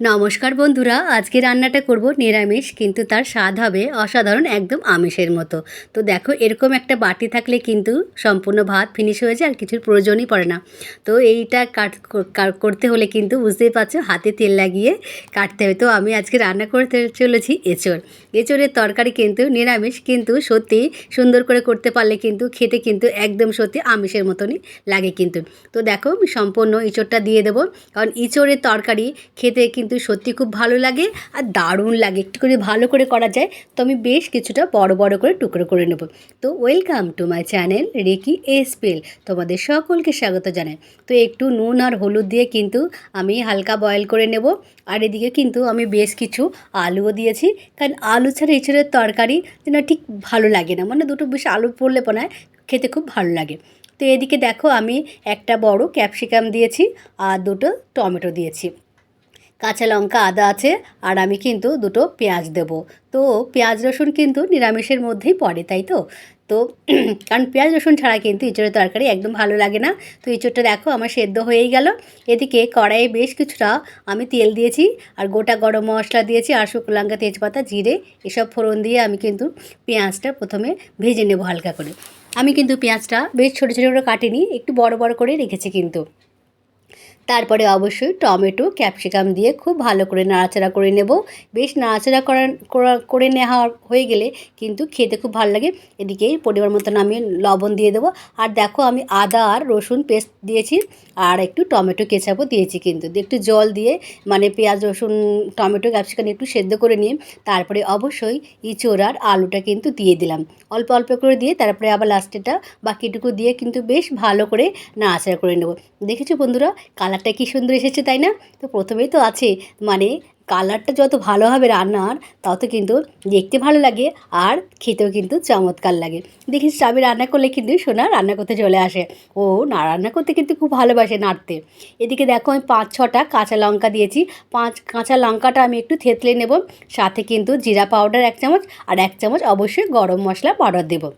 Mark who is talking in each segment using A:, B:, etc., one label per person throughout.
A: নমস্কার বন্ধুরা, আজকে রান্নাটা করব নিরামিষ, কিন্তু তার স্বাদ হবে অসাধারণ একদম আমিষের মতো। তো দেখো, এরকম একটা বাটি থাকলে কিন্তু সম্পূর্ণ ভাত ফিনিশ হয়ে যায় আর কিছুর প্রয়োজনই পড়ে না। তো এইটা কাট করতে হলে কিন্তু বুঝতেই পারছ, হাতে তেল লাগিয়ে কাটতে হবে। তো আমি আজকে রান্না করতে চলেছি এঁচড়। এঁচড়ের তরকারি কিন্তু নিরামিষ, কিন্তু সত্যি সুন্দর করে করতে পারলে কিন্তু খেতে কিন্তু একদম সত্যি আমিষের মতনই লাগে কিন্তু। তো দেখো সম্পূর্ণ ইঁচড়টা দিয়ে দেবো। কারণ ইঁচড়ের তরকারি খেতে কিন্তু সত্যি খুব ভালো লাগে আর দারুণ লাগে। একটু করে ভালো করে করা যায়, তো আমি বেশ কিছুটা বড় বড় করে টুকরো করে নেব। তো ওয়েলকাম টু মাই চ্যানেল রেকি এসপেল তোমাদের সকলকে স্বাগত জানাই। তো একটু নুন আর হলুদ দিয়ে কিন্তু আমি হালকা বয়েল করে নেব। আর এদিকে কিন্তু আমি বেশ কিছু আলুও দিয়েছি। কারণ আলু ছাড়া এঁচড়ের তরকারি যেন ঠিক ভালো লাগে না। মানে দুটো বেশ আলু পড়লে পনায় খেতে খুব ভালো লাগে। তো এদিকে দেখো আমি একটা বড় ক্যাপসিকাম দিয়েছি আর দুটো টমেটো দিয়েছি। কাঁচা লঙ্কা, আদা আছে, আর আমি কিন্তু দুটো পেঁয়াজ দেব। তো পেঁয়াজ, রসুন কিন্তু নিরামিষের মধ্যেই পড়ে, তাই তো? তো কারণ পেঁয়াজ, রসুন ছাড়া কিন্তু ইঁচড়ের তরকারি একদম ভালো লাগে না। তো ইঁচড়টা দেখো, আমার সেদ্ধ হয়েই গেল। এদিকে কড়াইয়ে বেশ কিছুটা আমি তেল দিয়েছি, আর গোটা গরম মশলা দিয়েছি, আর শুকনো লঙ্কা, তেজপাতা, জিরে, এসব ফোড়ন দিয়ে আমি কিন্তু পেঁয়াজটা প্রথমে ভেজে নেব হালকা করে। আমি কিন্তু পেঁয়াজটা বেশ ছোটো ছোটো করে কাটিনি, একটু বড় বড় করে রেখেছি কিন্তু। তারপরে অবশ্যই টমেটো, ক্যাপসিকাম দিয়ে খুব ভালো করে নাড়াচাড়া করে নেব। বেশ নাড়াচাড়া করা, করা- নেওয়া হয়ে গেলে কিন্তু খেতে খুব ভালো লাগে। এদিকে পরিমাণ মতন আমি লবণ দিয়ে দেবো। আর দেখো আমি আদা আর রসুন পেস্ট দিয়েছি আর একটু টমেটো কেচাপও দিয়েছি কিন্তু। একটু জল দিয়ে মানে পেঁয়াজ, রসুন, টমেটো, ক্যাপসিকাম একটু সেদ্ধ করে নিয়ে তারপরে অবশ্যই ইঁচড় আর আলুটা কিন্তু দিয়ে দিলাম। অল্প অল্প করে দিয়ে তারপরে আবার লাস্টেটা বাকিটুকু দিয়ে কিন্তু বেশ ভালো করে নাড়াচাড়া করে নেব। দেখেছ বন্ধুরা? কালারটা কি সুন্দর এসেছে, তাই না? তো প্রথমেই তো আছে মানে কালারটা যত ভালো হবে রান্নার, তত কিন্তু দেখতে ভালো লাগে আর খেতেও কিন্তু চমৎকার লাগে। দেখিস আমি রান্না করলে কিন্তু সোনা রান্না করতে চলে আসে। ও না, রান্না করতে কিন্তু খুব ভালোবাসে নাড়তে। এদিকে দেখো আমি পাঁচ, ছটা কাঁচা লঙ্কা দিয়েছি। পাঁচ কাঁচা লঙ্কাটা আমি একটু থেতলে নেব, সাথে কিন্তু জিরা পাউডার এক চামচ আর এক চামচ অবশ্যই গরম মশলা পাউডার দেবো।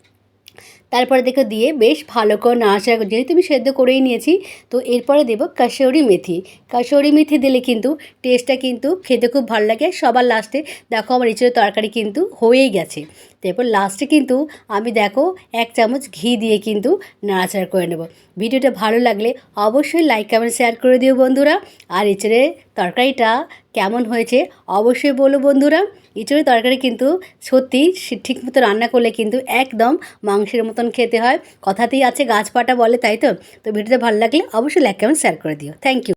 A: তারপরে দেখো দিয়ে বেশ ভালো করে নাড়াচাড়া যেহেতু আমি সেদ্ধ করেই নিয়েছি, তো এরপরে দেবো কাশৌরি মেথি। কাশৌরি মেথি দিলে কিন্তু টেস্টটা কিন্তু খেতে খুব ভালো লাগে। সবার লাস্টে দেখো আমার ইঁচড়ের তরকারি কিন্তু হয়েই গেছে। তারপর লাস্টে কিন্তু আমি দেখো এক চামচ ঘি দিয়ে কিন্তু নাড়াচাড়া করে নেব। ভিডিওটা ভালো লাগলে অবশ্যই লাইক কমেন্ট শেয়ার করে দিও বন্ধুরা। আর ইঁচড়ের তরকারিটা কেমন হয়েছে অবশ্যই বলো বন্ধুরা। ইঁচড়ের তরকারি কিন্তু সত্যি ঠিক মতো রান্না করলে কিন্তু একদম মাংসের মতন খেতে হয়। কথাতেই আছে গাছপাটা বলে, তাই তো? তো ভিডিওটা ভালো লাগলে অবশ্যই লাইক কেমন শেয়ার করে দিও। Thank you